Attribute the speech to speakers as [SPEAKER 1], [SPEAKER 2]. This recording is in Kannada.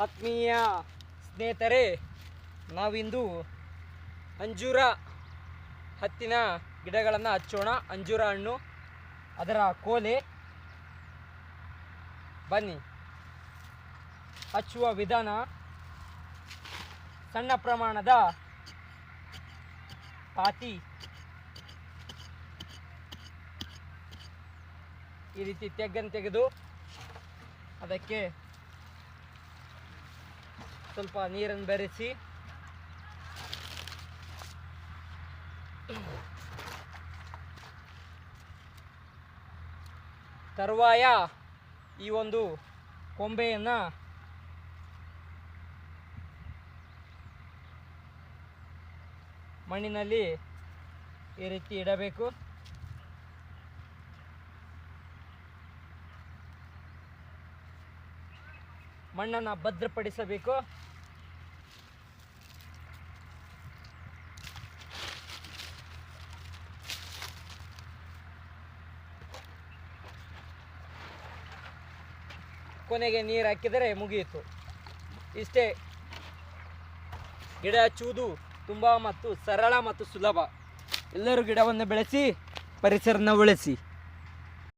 [SPEAKER 1] ಆತ್ಮೀಯ ಸ್ನೇಹಿತರೆ, ನಾವಿಂದು ಅಂಜೂರ ಹತ್ತಿನ ಗಿಡಗಳನ್ನು ಹಚ್ಚೋಣ. ಅಂಜೂರ ಹಣ್ಣು, ಅದರ ಕೋಲೆ. ಬನ್ನಿ. ಹಚ್ಚುವ ವಿಧಾನ ಸಣ್ಣ ಪ್ರಮಾಣದ ಪಾತಿ ಈ ರೀತಿ ತೆಗ್ಗನ್ನು ತೆಗೆದು ಅದಕ್ಕೆ ಸ್ವಲ್ಪ ನೀರನ್ನು ಬೆರೆಸಿ. ತರುವಾಯ ಈ ಒಂದು ಕೊಂಬೆಯನ್ನು ಮಣ್ಣಿನಲ್ಲಿ ಈ ರೀತಿ ಇಡಬೇಕು. ಮಣ್ಣನ್ನು ಭದ್ರಪಡಿಸಬೇಕು. ಕೊನೆಗೆ ನೀರು ಹಾಕಿದರೆ ಮುಗಿಯಿತು. ಇಷ್ಟೇ ಗಿಡ ಹಚ್ಚುವುದು ತುಂಬ ಮತ್ತು ಸರಳ ಮತ್ತು ಸುಲಭ. ಎಲ್ಲರೂ ಗಿಡವನ್ನು ಬೆಳೆಸಿ, ಪರಿಸರನ ಉಳಿಸಿ.